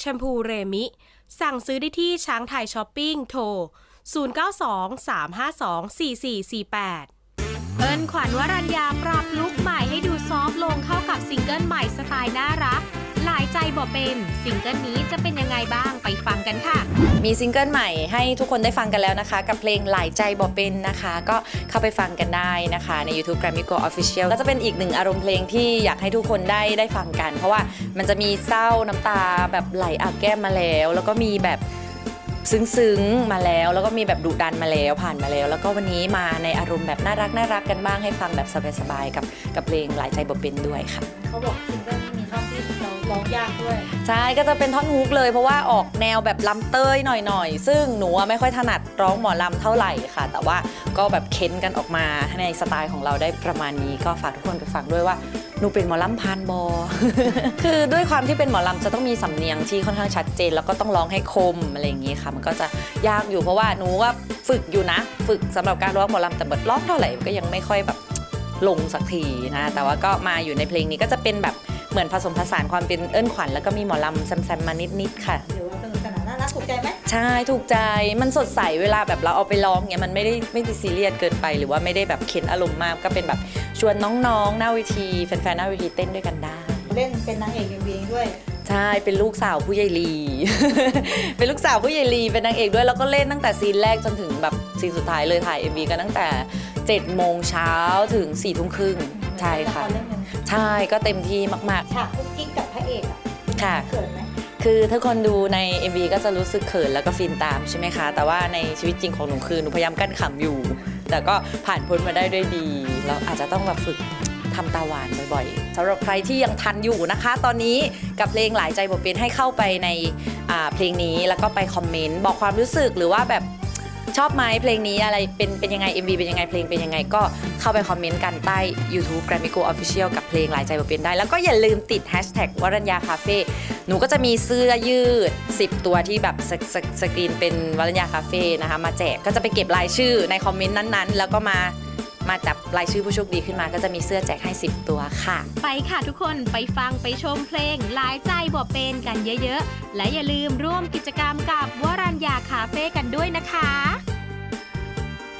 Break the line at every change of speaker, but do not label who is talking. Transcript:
แชมพูเรมิ สั่งซื้อได้ที่ช้างไทยช้อปปิ้งโทร 0923524448เอิญขวัญวรัญญาปรับลุคใหม่ให้ดูซอฟต์ลงเข้ากับซิงเกิลใหม่สไตล์น่ารัก บอกเป็นซิงเกิลนี้จะเป็นยังไงบ้างไปฟังกันค่ะ
มีซิงเกิลใหม่ให้ทุกคนได้ฟังกันแล้วนะคะ กับเพลงหลายใจบอกเป็นนะคะ ก็เข้าไปฟังกันได้นะคะ ใน YouTube Grammy Go Official ก็จะเป็นอีกหนึ่งอารมณ์เพลงที่อยากให้ทุกคนได้ได้ฟังกัน เพราะว่ามันจะมีเศร้าน้ำตาแบบไหลอาบแก้มมาแล้ว แล้วก็มีแบบซึ้งๆ มาแล้ว แล้วก็มีแบบดุดันมาแล้วผ่านมาแล้ว แล้วก็วันนี้มาในอารมณ์แบบน่ารักน่ารักกันบ้างให้ฟังแบบสบายๆกับกับเพลงหลายใจบอกเป็นด้วยค่ะ
เขาบอกซิงเกิลมีท่อนที่เร้องยากด้วย
ใช่ก็จะเป็นท่อนฮุกเลยเพราะว่าออกแนวแบบลำเต้ยหน่อยๆ ซึ่งหนูอะไม่ค่อยถนัดร้องหมอลำเท่าไหร่ค่ะ แต่ว่าก็แบบเค้นกันออกมาในสไตล์ของเราได้ประมาณนี้ก็ฝากทุกคนไปฟังด้วยว่าหนูเป็นหมอลำพานบอ คือด้วยความที่เป็นหมอลำจะต้องมีสำเนียงที่ค่อนข้างชัดเจน แล้วก็ต้องร้องให้คมอะไรอย่างนี้ค่ะ มันก็จะยากอยู่เพราะว่าหนูว่าฝึกอยู่นะ ฝึกสำหรับการร้องหมอลำแต่แบบร้องเท่าไหร่ก็ยังไม่ค่อยแบบลงสักทีนะ แต่ว่าก็มาอยู่ในเพลงนี้ก็จะเป็นแบบ เหมือนผสมผสานความเป็นเอิ้นขวัญแล้วก็มีหมอลำแซมๆมานิดๆค่ะ
หรือว่าสนุกสนานน่ารักถูกใจไหม
ใช่ถูกใจมันสดใสเวลาแบบเราเอาไปร้องเงี้ยมันไม่ได้ไม่ได้ซีเรียสเกินไป หรือว่าไม่ได้แบบเค้นอารมณ์มากก็เป็นแบบชวนน้องๆ หน้าเวทีแฟนๆหน้าเวทีเต้นด้วยกันได้
เล่นเป็นนางเอกเอ็มวีด้วย
ใช่เป็นลูกสาวผู้ใหญ่ลี เป็นลูกสาวผู้ใหญ่ลีเป็นนางเอกด้วยแล้วก็เล่นตั้งแต่ซีนแรกจนถึงแบบซีนสุดท้ายเลยถ่าย MV กันตั้งแต่7โมงเช้าถึง4ทุ่มครึ่ง ใช่ค่ะ
ลรเรื่องหนึง
ใช่ก็เต็มที่มาก
ฉากกุ๊กกิ๊กกับพระเอกอะ
ๆค่ะ
เขินไหม
คือถ้าคนดูใน MV ก็จะรู้สึกเขินแล้วก็ฟินตามใช่ไหมคะ แต่ว่าในชีวิตจริงของหนูคือหนูพยายามกั้นขำอยู่ แต่ก็ผ่านพ้นมาได้ด้วยดีเราอาจจะต้องแบบฝึกทำตาหวานบ่อยๆสำหรับใครที่ยังทันอยู่นะคะ ตอนนี้กับเพลงหลายใจบทเป็นให้เข้าไปในอ่าเพลงนี้แล้วก็ไปคอมเมนต์บอกความรู้สึกหรือว่าแบบ ชอบไหมเพลงนี้อะไรเป็นเป็นยังไง MV เป็นยังไงเพลงเป็นยังไง ก็เข้าไปคอมเมนต์กันใต้ YouTube Grammy Go Official กับเพลงหลายใจบทเป็นได้ แล้วก็อย่าลืมติด Hashtag วรัญญาคาเฟ่หนูก็จะมีเสื้อยืด 10 ตัวที่แบบสสสกรีนเป็นวรัญญาคาเฟ่นะคะมาแจกก็จะไปเก็บรายชื่อในคอมเมนต์นั้นๆ แล้วก็มามาจับรายชื่อผู้โชคดีขึ้นมาก็จะมีเสื้อแจกให้ 10 ตัวค่ะ
ไปค่ะทุกคนไปฟังไปชมเพลงหลายใจบอเป็นกันเยอะๆ และอย่าลืมร่วมกิจกรรมกับวรัญญาคาเฟ่กันด้วยนะคะ